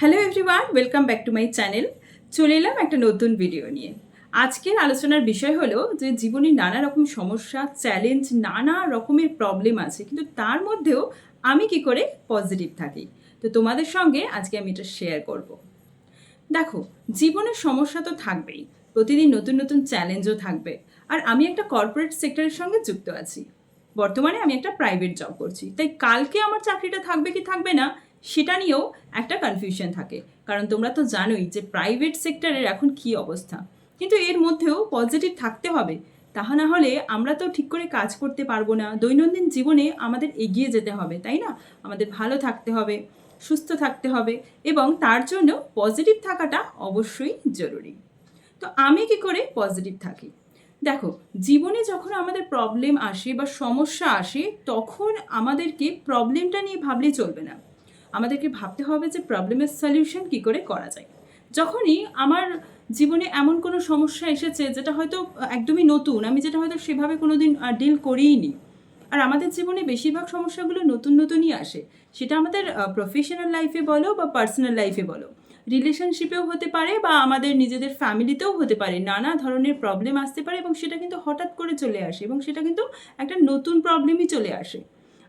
Hello everyone welcome back to my channel চলে এলাম একটা নতুন ভিডিও নিয়ে। আজকের আলোচনার বিষয় হলো যে জীবনে নানা রকম সমস্যা চ্যালেঞ্জ নানা রকমের প্রবলেম আছে, কিন্তু তার মধ্যেও আমি কি করে পজিটিভ থাকি? তো তোমাদের সঙ্গে আজকে আমি এটা শেয়ার করব। দেখো জীবনের সমস্যা তো থাকবেই, প্রতিদিন নতুন নতুন চ্যালেঞ্জও থাকবে। আর আমি একটা কর্পোরেট সেক্টরের সঙ্গে যুক্ত আছি। বর্তমানে আমি একটা প্রাইভেট জব করছি। তাই কালকে আমার চাকরিটা থাকবে কি থাকবে না সেটা নিয়েও একটা কনফিউশন থাকে। কারণ তোমরা তো জানোই যে প্রাইভেট সেক্টরের এখন কি অবস্থা। কিন্তু এর মধ্যেও পজিটিভ থাকতে হবে। তাহা না হলে আমরা তো ঠিক করে কাজ করতে পারব না। দৈনন্দিন জীবনে আমাদের এগিয়ে যেতে হবে, তাই না? আমাদের ভালো থাকতে হবে, সুস্থ থাকতে হবে এবং তার জন্য পজিটিভ থাকাটা অবশ্যই জরুরি। তো আমি কি করে পজিটিভ থাকি? দেখো, জীবনে যখন আমাদের প্রবলেম আসে বা সমস্যা আসে, তখন আমাদেরকে প্রবলেমটা নিয়ে ভাবলে চলবে না। আমাদেরকে ভাবতে হবে যে প্রবলেমের সলিউশন কি করে করা যায়। যখনই আমার জীবনে এমন কোনো সমস্যা এসেছে যেটা হয়তো একদমই নতুন, আমি যেটা হয়তো সেভাবে কোনো দিন ডিল করিইনি, আর আমাদের জীবনে বেশিরভাগ সমস্যাগুলো নতুন নতুনই আসে, সেটা আমাদের প্রফেশনাল লাইফে বলো বা পার্সোনাল লাইফে বলো। রিলেশনশিপেও হতে পারে বা আমাদের নিজেদের ফ্যামিলিতেও হতে পারে, নানা ধরনের প্রবলেম আসতে পারে এবং সেটা কিন্তু হঠাৎ করে চলে আসে এবং সেটা কিন্তু একটা নতুন প্রবলেমই চলে আসে।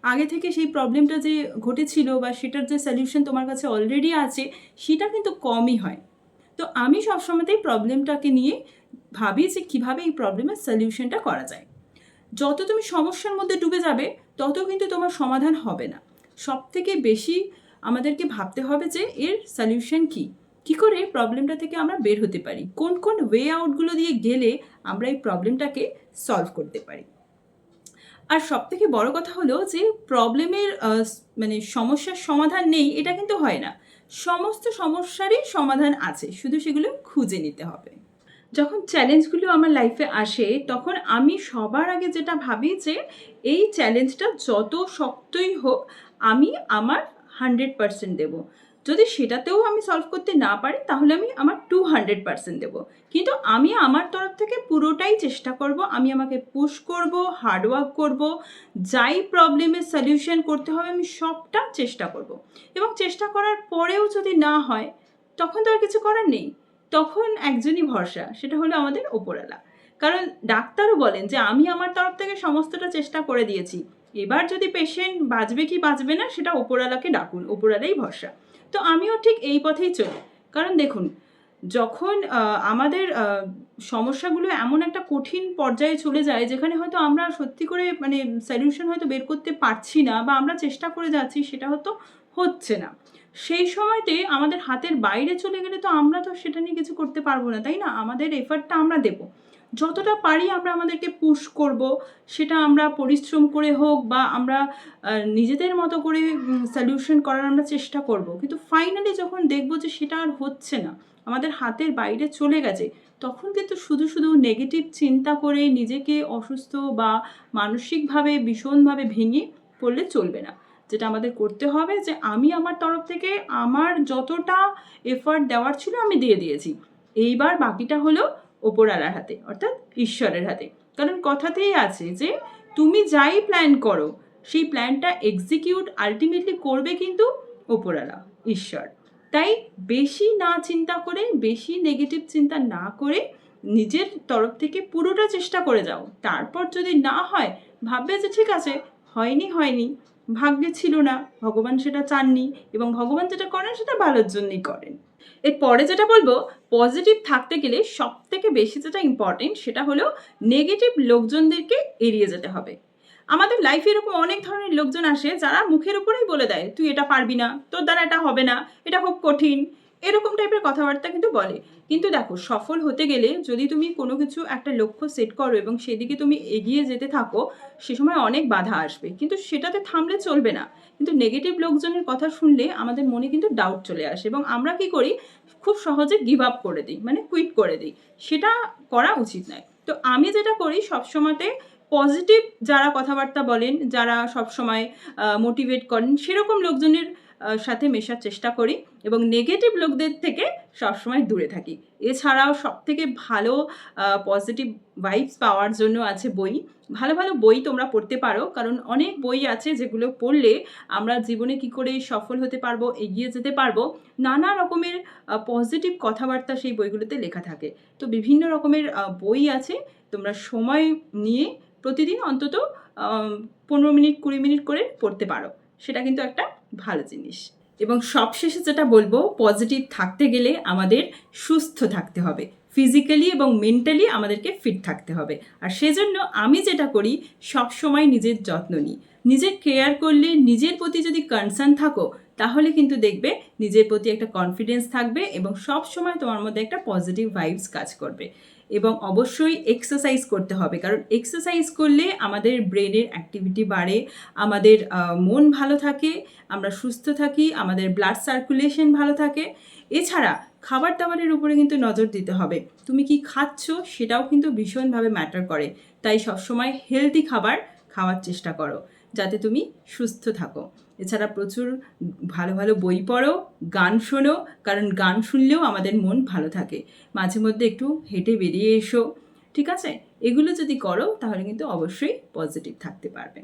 আগে থেকে সেই প্রবলেমটা যে ঘটেছিল বা সেটার যে সলিউশন তোমার কাছে অলরেডি আছে, সেটা কিন্তু কমই হয়। তো আমি সবসময়তেই প্রবলেমটাকে নিয়ে ভাবি যে কীভাবে এই প্রবলেমের সলিউশনটা করা যায়। যত তুমি সমস্যার মধ্যে ডুবে যাবে, তত কিন্তু তোমার সমাধান হবে না। সব থেকে বেশি আমাদেরকে ভাবতে হবে যে এর সলিউশন কি? কি করে প্রবলেমটা থেকে আমরা বের হতে পারি? কোন কোন ওয়ে আউটগুলো দিয়ে গেলে আমরা এই প্রবলেমটাকে সলভ করতে পারি? আর সব থেকে বড় কথা হলো যে প্রবলেমের মানে সমস্যার সমাধান নেই, এটা কিন্তু হয় না। সমস্ত সমস্যারই সমাধান আছে, শুধু সেগুলো খুঁজে নিতে হবে। যখন চ্যালেঞ্জগুলো আমার লাইফে আসে, তখন আমি সবার আগে যেটা ভাবি যে এই চ্যালেঞ্জটা যত শক্তই হোক, আমি আমার হান্ড্রেড পার্সেন্ট দেবো। যদি সেটাতেও আমি সলভ করতে না পারি, তাহলে আমি আমার টু হান্ড্রেড পার্সেন্ট দেবো। কিন্তু আমি আমার তরফ থেকে পুরোটাই চেষ্টা করব, আমি আমাকে পুশ করব হার্ডওয়ার্ক করব, যাই প্রবলেমের সলিউশন করতে হবে, আমি সবটা চেষ্টা করব। এবং চেষ্টা করার পরেও যদি না হয়, তখন তো আর কিছু করার নেই। তখন একজনই ভরসা, সেটা হলো আমাদের ওপরওয়ালা। কারণ ডাক্তারও বলেন যে, আমি আমার তরফ থেকে সমস্তটা চেষ্টা করে দিয়েছি। এবার যদি পেশেন্ট বাঁচবে কি বাঁচবে না, সেটা ওপরওয়ালাকে ডাকুন ওপরালাই ভরসা। তো আমিও ঠিক এই পথেই চলি। কারণ দেখুন, যখন আমাদের সমস্যাগুলো এমন একটা কঠিন পর্যায়ে চলে যায়, যেখানে হয়তো আমরা সত্যি করে মানে সলিউশন হয়তো বের করতে পারছি না বা আমরা চেষ্টা করে যাচ্ছি, সেটা হয়তো হচ্ছে না। সেই সময়তে আমাদের হাতের বাইরে চলে গেলে তো আমরা তো সেটা নিয়ে কিছু করতে পারব না, তাই না? আমাদের এফার্টটা আমরা দেবো। যতটা পারি আমরা আমাদেরকে পুশ করব, সেটা আমরা পরিশ্রম করে হোক বা আমরা নিজেদের মতো করে সলিউশন করার আমরা চেষ্টা করব। কিন্তু ফাইনালি যখন দেখব যে সেটা আর হচ্ছে না, আমাদের হাতের বাইরে চলে গেছে, তখন কিন্তু শুধু শুধু নেগেটিভ চিন্তা করে নিজেকে অসুস্থ বা মানসিকভাবে ভীষণভাবে ভেঙে পড়লে চলবে না। যেটা আমাদের করতে হবে যে আমি আমার তরফ থেকে আমার যতটা এফার্ট দেওয়ার ছিল আমি দিয়ে দিয়েছি। এইবার বাকিটা হলো ওপরওয়ালার হাতে, অর্থাৎ ঈশ্বরের হাতে। কারণ কথাতেই আছে যে, তুমি যাই প্ল্যান করো, সেই প্ল্যানটা এক্সিকিউট আলটিমেটলি করবে কিন্তু ওপরওয়ালা ঈশ্বর। তাই বেশি না চিন্তা করে, বেশি নেগেটিভ চিন্তা না করে নিজের তরফ থেকে পুরোটা চেষ্টা করে যাও। তারপর যদি না হয়, ভাববে যে ঠিক আছে, হয়নি হয়নি, ভাগ্যে ছিল না, ভগবান সেটা চাননি এবং ভগবান যেটা করেন সেটা ভালোর জন্যই করেন। এরপরে যেটা বলব পজিটিভ থাকতে গেলে সব থেকে বেশি যেটা ইম্পর্টেন্ট সেটা হলো নেগেটিভ লোকজনদেরকে এড়িয়ে যেতে হবে। আমাদের লাইফে এরকম অনেক ধরনের লোকজন আসে যারা মুখের উপরেই বলে দেয়, তুই এটা পারবি না, তোর দ্বারা এটা হবে না, এটা খুব কঠিন। এরকম টাইপের কথাবার্তা কিন্তু বলে। কিন্তু দেখো, সফল হতে গেলে যদি তুমি কোনো কিছু একটা লক্ষ্য সেট করো এবং সেদিকে তুমি এগিয়ে যেতে থাকো, সে সময় অনেক বাধা আসবে। কিন্তু সেটাতে থামলে চলবে না। কিন্তু নেগেটিভ লোকজনের কথা শুনলে আমাদের মনে কিন্তু ডাউট চলে আসে এবং আমরা কি করি? খুব সহজে গিভ আপ করে দিই মানে কুইট করে দিই। সেটা করা উচিত নয়। তো আমি যেটা করি, সবসময়তে পজিটিভ যারা কথাবার্তা বলেন, যারা সবসময় মোটিভেট করেন, সেরকম লোকজনের সাথে মেশার চেষ্টা করি এবং নেগেটিভ লোকদের থেকে সবসময় দূরে থাকি। এছাড়াও সব থেকে ভালো পজিটিভ ভাইবস পাওয়ার জন্য আছে বই। ভালো ভালো বই তোমরা পড়তে পারো, কারণ অনেক বই আছে যেগুলো পড়লে আমরা জীবনে কি করে সফল হতে পারব, এগিয়ে যেতে পারব। নানা রকমের পজিটিভ কথাবার্তা সেই বইগুলোতে লেখা থাকে। তো বিভিন্ন রকমের বই আছে, তোমরা সময় নিয়ে প্রতিদিন অন্তত পনেরো মিনিট, কুড়ি মিনিট করে পড়তে পারো। সেটা কিন্তু একটা ভালো জিনিস। এবং সবশেষে যেটা বলব পজিটিভ থাকতে গেলে আমাদের সুস্থ থাকতে হবে। ফিজিক্যালি এবং মেন্টালি আমাদেরকে ফিট থাকতে হবে। আর সেজন্য আমি যেটা করি সব সময় নিজের যত্ন নিই। নিজের কেয়ার করলে নিজের প্রতি যদি কনসার্ন থাকো, তাহলে কিন্তু দেখবে নিজের প্রতি একটা কনফিডেন্স থাকবে এবং সব সময় তোমার মধ্যে একটা পজিটিভ ভাইবস কাজ করবে। এবং অবশ্যই এক্সারসাইজ করতে হবে। কারণ এক্সারসাইজ করলে আমাদের ব্রেনের অ্যাক্টিভিটি বাড়ে, আমাদের মন ভালো থাকে, আমরা সুস্থ থাকি, আমাদের ব্লাড সার্কুলেশন ভালো থাকে। এছাড়া খাবার দাবারের উপরে কিন্তু নজর দিতে হবে। তুমি কি খাচ্ছ সেটাও কিন্তু ভীষণভাবে ম্যাটার করে। তাই সবসময় হেলদি খাবার খাওয়ার চেষ্টা করো। যাতে তুমি সুস্থ থাকো। এছাড়া প্রচুর ভালো ভালো বই পড়ো, গান শোনো, কারণ গান শুনলেও আমাদের মন ভালো থাকে। মাঝে মধ্যে একটু হেঁটে বেরিয়ে এসো, ঠিক আছে? এগুলো যদি করো, তাহলে কিন্তু অবশ্যই পজিটিভ থাকতে পারবে।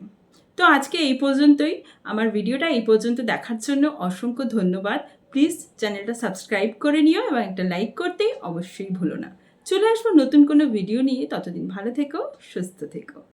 তো আজকে এই পর্যন্তই। আমার ভিডিওটা এই পর্যন্ত দেখার জন্য অসংখ্য ধন্যবাদ। প্লিজ চ্যানেলটা সাবস্ক্রাইব করে নিও এবং একটা লাইক করতে অবশ্যই ভুলো না। চলে আসব নতুন কোনো ভিডিও নিয়ে। ততদিন ভালো থেকো, সুস্থ থেকো।